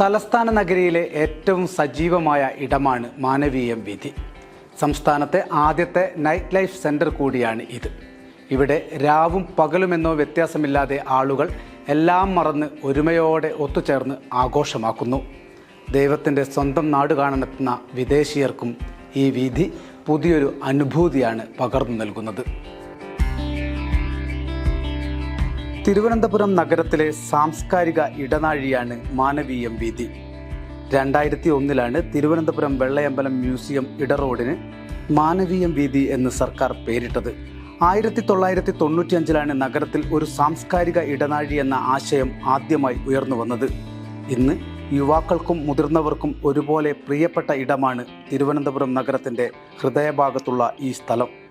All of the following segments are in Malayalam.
തലസ്ഥാന നഗരിയിലെ ഏറ്റവും സജീവമായ ഇടമാണ് മാനവീയം വീഥി സംസ്ഥാനത്തെ ആദ്യത്തെ നൈറ്റ് ലൈഫ് സെന്റർ കൂടിയാണ് ഇത്. ഇവിടെ രാവും പകലുമെന്നോ വ്യത്യാസമില്ലാതെ ആളുകൾ എല്ലാം മറന്ന് ഒരുമയോടെ ഒത്തുചേർന്ന് ആഘോഷമാക്കുന്നു. ദൈവത്തിന്റെ സ്വന്തം നാട് കാണാനെത്തുന്ന വിദേശീയർക്കും ഈ വീഥി പുതിയൊരു അനുഭൂതിയാണ് പകർന്നു നൽകുന്നത്. തിരുവനന്തപുരം നഗരത്തിലെ സാംസ്കാരിക ഇടനാഴിയാണ് മാനവീയം വീതി. രണ്ടായിരത്തി ഒന്നിലാണ് തിരുവനന്തപുരം വെള്ളയമ്പലം മ്യൂസിയം ഇടറോഡിന് മാനവീയം വീതി എന്ന് സർക്കാർ പേരിട്ടത്. ആയിരത്തി തൊള്ളായിരത്തി തൊണ്ണൂറ്റിയഞ്ചിലാണ് നഗരത്തിൽ ഒരു സാംസ്കാരിക ഇടനാഴി എന്ന ആശയം ആദ്യമായി ഉയർന്നു വന്നത്. ഇന്ന് യുവാക്കൾക്കും മുതിർന്നവർക്കും ഒരുപോലെ പ്രിയപ്പെട്ട ഇടമാണ് തിരുവനന്തപുരം നഗരത്തിന്റെ ഹൃദയഭാഗത്തുള്ള ഈ സ്ഥലം.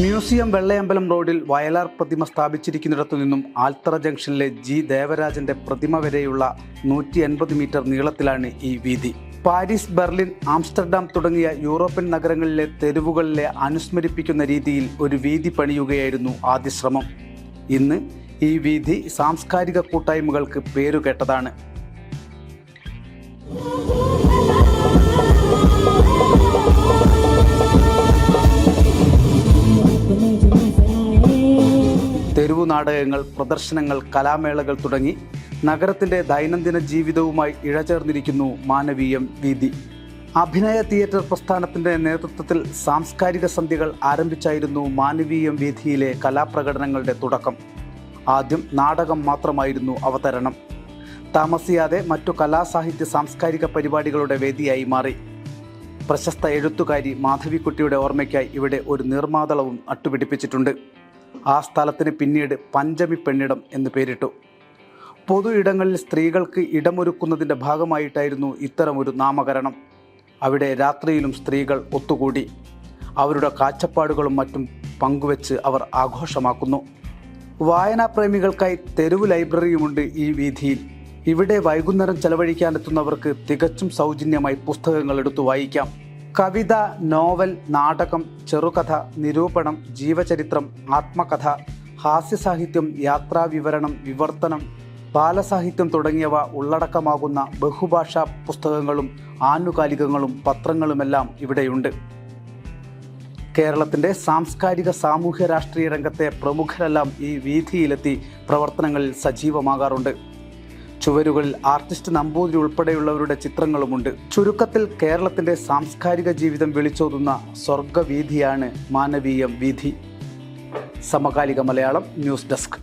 മ്യൂസിയം വെള്ളയമ്പലം റോഡിൽ വയലാർ പ്രതിമ സ്ഥാപിച്ചിരിക്കുന്നിടത്തു നിന്നും ആൽത്തറ ജംഗ്ഷനിലെ ജി ദേവരാജന്റെ പ്രതിമ വരെയുള്ള നൂറ്റി എൺപത് മീറ്റർ നീളത്തിലാണ് ഈ വീതി. പാരീസ് ബെർലിൻ ആംസ്റ്റർഡാം തുടങ്ങിയ യൂറോപ്യൻ നഗരങ്ങളിലെ തെരുവുകളിലെ അനുസ്മരിപ്പിക്കുന്ന രീതിയിൽ ഒരു വീതി പണിയുകയായിരുന്നു ആദ്യ ശ്രമം. ഇന്ന് ഈ വീതി സാംസ്കാരിക കൂട്ടായ്മകൾക്ക് പേരുകേട്ടതാണ്. തെരുവു നാടകങ്ങൾ പ്രദർശനങ്ങൾ കലാമേളകൾ തുടങ്ങി നഗരത്തിന്റെ ദൈനംദിന ജീവിതവുമായി ഇഴചേർന്നിരിക്കുന്നു മാനവീയം വീതി. അഭിനയ തിയേറ്റർ പ്രസ്ഥാനത്തിന്റെ നേതൃത്വത്തിൽ സാംസ്കാരിക സന്ധ്യകൾ ആരംഭിച്ചായിരുന്നു മാനവീയം വീഥിയിലെ കലാപ്രകടനങ്ങളുടെ തുടക്കം. ആദ്യം നാടകം മാത്രമായിരുന്നു അവതരണം. താമസിയാതെ മറ്റു കലാസാഹിത്യ സാംസ്കാരിക പരിപാടികളുടെ വേദിയായി മാറി. പ്രശസ്ത എഴുത്തുകാരി മാധവിക്കുട്ടിയുടെ ഓർമ്മയ്ക്കായി ഇവിടെ ഒരു നിർമ്മാതളവും അട്ടുപിടിപ്പിച്ചിട്ടുണ്ട്. ആ സ്ഥലത്തിന് പിന്നീട് പഞ്ചമി പെണ്ണിടം എന്ന് പേരിട്ടു. പൊതു ഇടങ്ങളിൽ സ്ത്രീകൾക്ക് ഇടമൊരുക്കുന്നതിന്റെ ഭാഗമായിട്ടായിരുന്നു ഇത്തരമൊരു നാമകരണം. അവിടെ രാത്രിയിലും സ്ത്രീകൾ ഒത്തുകൂടി. അവരുടെ കാഴ്ചപ്പാടുകളും മറ്റും പങ്കുവെച്ച് അവർ ആഘോഷമാക്കുന്നു. വായനാപ്രേമികൾക്കായി തെരുവ് ലൈബ്രറിയുമുണ്ട് ഈ വീഥിയിൽ. ഇവിടെ വൈകുന്നേരം ചെലവഴിക്കാനെത്തുന്നവർക്ക് തികച്ചും സൗജന്യമായി പുസ്തകങ്ങൾ എടുത്തു വായിക്കാം. കവിത നോവൽ നാടകം ചെറുകഥ നിരൂപണം ജീവചരിത്രം ആത്മകഥ ഹാസ്യസാഹിത്യം യാത്രാവിവരണം വിവർത്തനം ബാലസാഹിത്യം തുടങ്ങിയവ ഉള്ളടക്കമാകുന്ന ബഹുഭാഷാ പുസ്തകങ്ങളും ആനുകാലികങ്ങളും പത്രങ്ങളുമെല്ലാം ഇവിടെയുണ്ട്. കേരളത്തിന്റെ സാംസ്കാരിക സാമൂഹ്യ രാഷ്ട്രീയ രംഗത്തെ പ്രമുഖരെല്ലാം ഈ വീഥിയിലെത്തി പ്രവർത്തനങ്ങളിൽ സജീവമാകാറുണ്ട്. ചുവരുകളിൽ ആർട്ടിസ്റ്റ് നമ്പൂതിരി ഉൾപ്പെടെയുള്ളവരുടെ ചിത്രങ്ങളുമുണ്ട്. ചുരുക്കത്തിൽ കേരളത്തിന്റെ സാംസ്കാരിക ജീവിതം വിളിച്ചോതുന്ന സ്വർഗവീഥിയാണ് മാനവീയം വീഥി. സമകാലിക മലയാളം ന്യൂസ് ഡെസ്ക്.